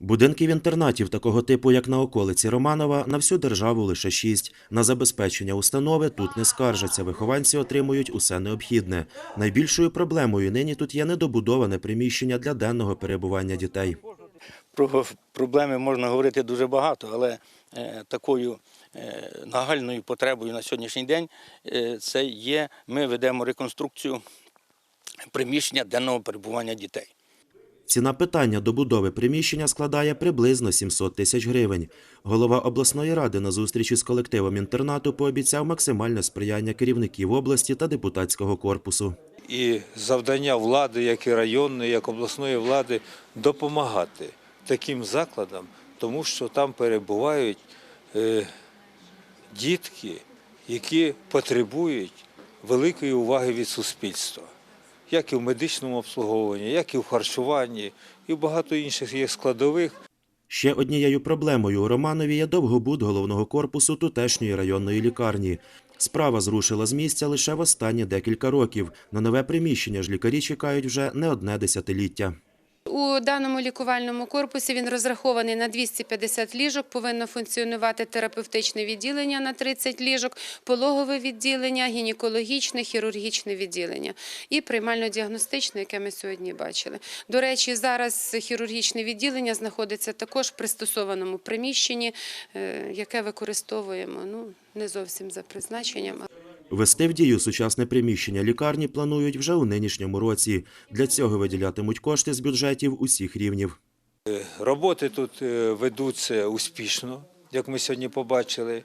Будинків інтернатів такого типу, як на околиці Романова, на всю державу лише шість. На забезпечення установи тут не скаржаться. Вихованці отримують усе необхідне. Найбільшою проблемою нині тут є недобудоване приміщення для денного перебування дітей. Про проблеми можна говорити дуже багато, але е, такою е, нагальною потребою на сьогоднішній день е, це є, ми ведемо реконструкцію приміщення денного перебування дітей. Ціна питання добудови приміщення складає приблизно 700 тисяч гривень. Голова обласної ради на зустрічі з колективом інтернату пообіцяв максимальне сприяння керівників області та депутатського корпусу. і завдання влади, як і районної, як обласної влади, допомагати таким закладам, тому що там перебувають е, дітки, які потребують великої уваги від суспільства, як і в медичному обслуговуванні, як і в харчуванні, і багато інших є складових. Ще однією проблемою у Романові є довгобуд головного корпусу тутешньої районної лікарні. Справа зрушила з місця лише в останні декілька років. На нове приміщення ж лікарі чекають вже не одне десятиліття. У даному лікувальному корпусі він розрахований на 250 ліжок, повинно функціонувати терапевтичне відділення на 30 ліжок, пологове відділення, гінекологічне, хірургічне відділення і приймально-діагностичне, яке ми сьогодні бачили. До речі, зараз хірургічне відділення знаходиться також в пристосованому приміщенні, е, яке використовуємо ну, не зовсім за призначенням. Вести в дію сучасне приміщення лікарні планують вже у нинішньому році. Для цього виділятимуть кошти з бюджетів усіх рівнів. Роботи тут е, ведуться успішно, як ми сьогодні побачили.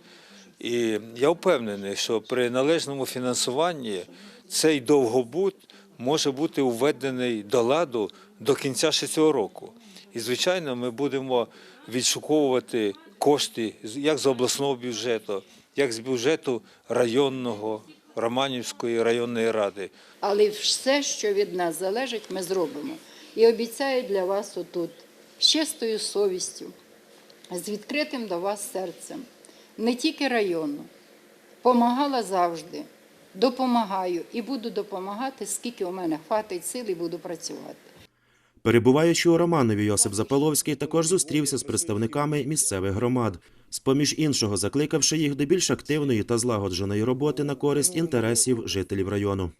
І я впевнений, що при належному фінансуванні цей довгобуд може бути введений до ладу до кінця ще року. І, звичайно, ми будемо відшуковувати кошти як з обласного бюджету, як з бюджету районного, Романівської районної ради. Але все, що від нас залежить, ми зробимо. І обіцяю для вас отут з чистою совістю, з відкритим до вас серцем, не тільки району. Помагала завжди, допомагаю і буду допомагати, скільки у мене хватить сил і буду працювати. Перебуваючи у Романові, Йосип Запаловський також зустрівся з представниками місцевих громад. З-поміж іншого, закликавши їх до більш активної та злагодженої роботи на користь інтересів жителів району.